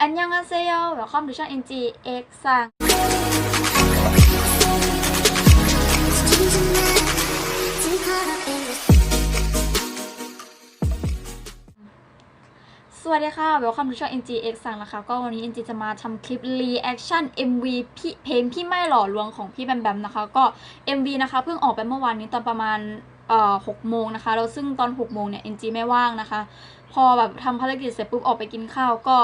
อันยังอาเซโย welcome to ช่อง NG X ซังสวัสดีค่ะ welcome to ช่อง NG X ซังนะคะ ก็วันนี้ NG จะมาทำคลิป reaction MV พี่เพลงพี่ไม่หล่อลวงของพี่แบมแบมนะคะ ก็ MV นะคะเพิ่งออกไปเมื่อวานนี้ตอนประมาณเอ่อหกโมงนะคะแล้วซึ่งตอนหกโมงเนี่ย NG ไม่ว่างนะคะ พอแบบทำภารกิจเสร็จปุ๊บออกไปกินข้าวก็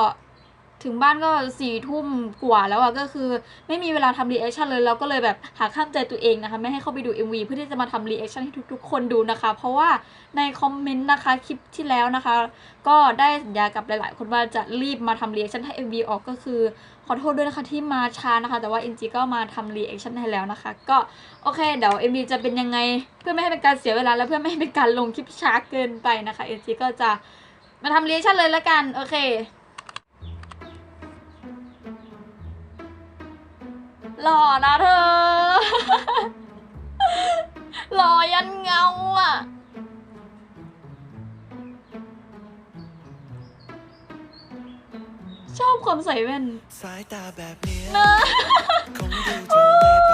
ถึงบ้านก็สี่ทุ่มกว่าแล้วอะก็คือ ไม่มีเวลาทำรีแอคชั่นเลยเราก็เลยแบบหาข้ามใจตัวเองนะคะ ไม่ให้เข้าไปดู MV เพื่อที่จะมาทำรีแอคชั่นให้ทุกๆ คนดูนะคะ เพราะว่าในคอมเมนต์นะคะคลิปที่แล้วนะคะ ก็ได้สัญญากับหลายๆ คนว่าจะรีบมาทำรีแอคชั่นให้ MV ออกก็คือ ขอโทษด้วยนะคะที่มาช้านะคะ แต่ว่า NG ก็มาทำรีแอคชั่นให้แล้วนะคะ ก็โอเคเดี๋ยว MV จะเป็นยังไงเพื่อไม่ให้เป็นการเสียเวลาและเพื่อไม่ให้เป็นการลงคลิปช้าเกินไปนะคะ NG ก็จะมาทำรีแอคชั่นเลยละกันโอเค หล่อนะเธอ หล่อยันเงาอะ ชอบความใส่แว่นสายตาแบบเนี้ยนะคงดูจะเลยไป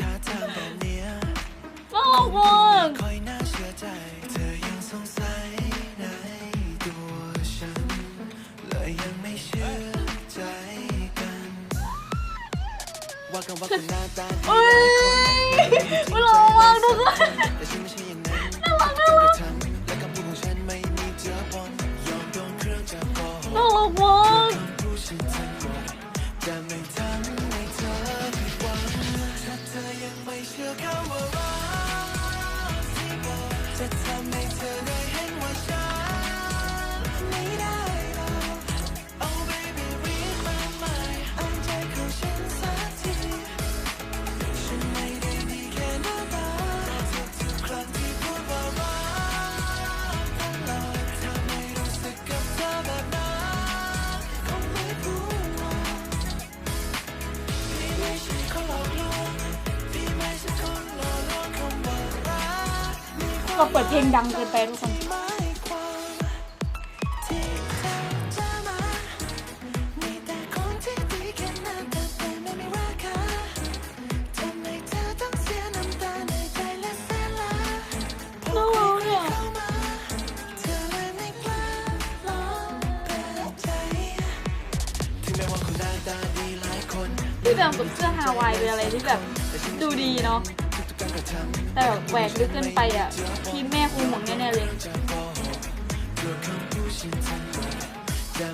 ท่าทางแบบเนี้ยน่ารักมา เอ้ยไม่ เราเปิดเพลงดังเกินไปทุกคนที่แบบกับเสื้อฮาวายหรืออะไรที่แบบดูดีเนาะ แต่แบบแหวกลึกเกินไปอะที่แม่คงห่งแน่ๆเลย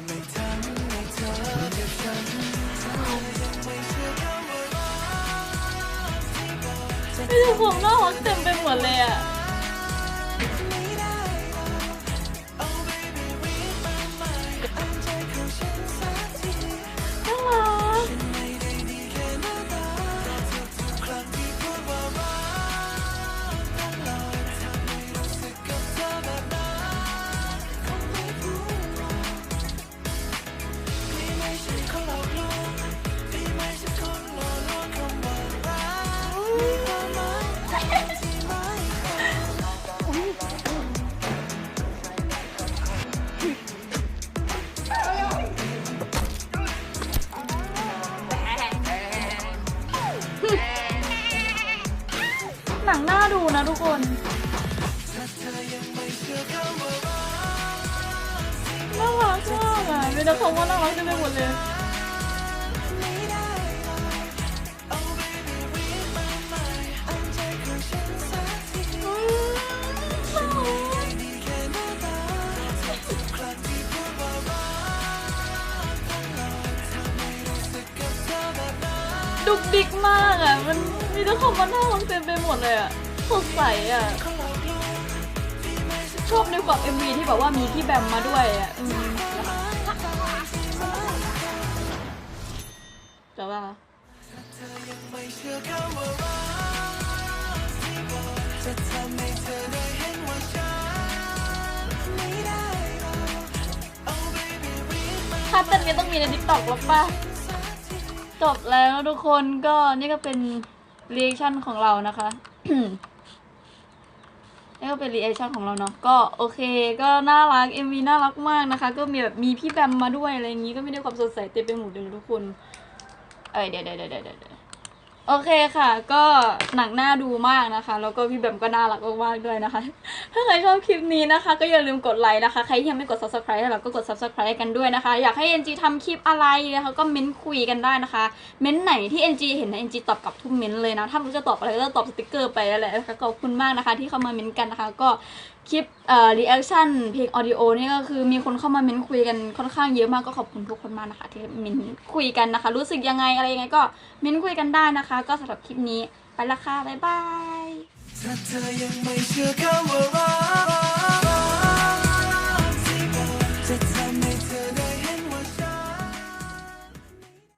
ไม่ทำให้เธอเจ็บช้ำเธอยังไม่เชื่อคำว่ารักที่บอกไม่ทุกคนน่ารักเต็มไปหมดเลยอะ หนังน่าดูนะทุกคน น่ารักมากอะมีแต่คำว่าน่ารักเต็มไปหมดเลยหรอก Oh baby read my mind อ่านใจของฉันสักทีอืมน่ารักดีแค่หน้าตาทุกๆครั้งที่พูดว่ารักตลอดทำให้รู้สึกดุกดิกมากอะมัน มีแต่คำว่าน่ารักเต็มไปหมดเลยอะสดใสอะเขาหลอกลวงพี่ไม่ใช่ชอบในความ MV ที่แบบว่ามีพี่แบมมาด้วยอะอืมแต่ว่าจะทำให้เธอได้เห็นว่าฉันถ้าเต้นนี้ต้องมีในทิกตอกแล้วป่ะจบแล้วทุกคนก็นี่ก็เป็น รีแอคชั่นของเรานะคะนี่ก็เป็นรีแอคชั่นของเราเนาะก็โอเค ก็น่ารัก MV น่ารักมากนะคะ ก็มีแบบมีพี่แบมมาด้วยอะไรอย่างงี้ก็ไม่ได้ความสดใสเต็มไปหมดเลยนะทุกคน เอ้ยเดี๋ยวเดี๋ยวเดี๋ยวเดี๋ยว โอเคค่ะ ก็หนังน่าดูมากนะคะ แล้วก็พี่แบมก็น่ารักมากๆด้วยนะคะ ถ้าใครชอบคลิปนี้นะคะ ก็อย่าลืมกดไลค์นะคะ ใครยังไม่กด subscribe ให้เราก็กด subscribe กันด้วยนะคะ อยากให้ NG ทำคลิปอะไรนะคะก็เม้นคุยกันได้นะคะ เม้นไหนที่ NG เห็นนะ NG ตอบกลับทุกเม้นเลยนะ ถ้ารู้จะตอบอะไรก็ตอบสติกเกอร์ไปอะไรนะคะ ขอบคุณมากนะคะ ที่เข้ามาเม้นกันนะคะ ก็ คลิปเอ่อรีแอคชั่นเพลงออดิโอนี่ก็คือมีคนเข้ามาเม้นคุยกันค่อนข้างเยอะมากก็ขอบคุณทุกคนมากนะคะ ที่เม้นคุยกันนะคะ รู้สึกยังไงอะไรยังไงก็เม้นคุยกันได้นะคะ ก็สำหรับคลิปนี้ไปละค่ะบ๊ายบาย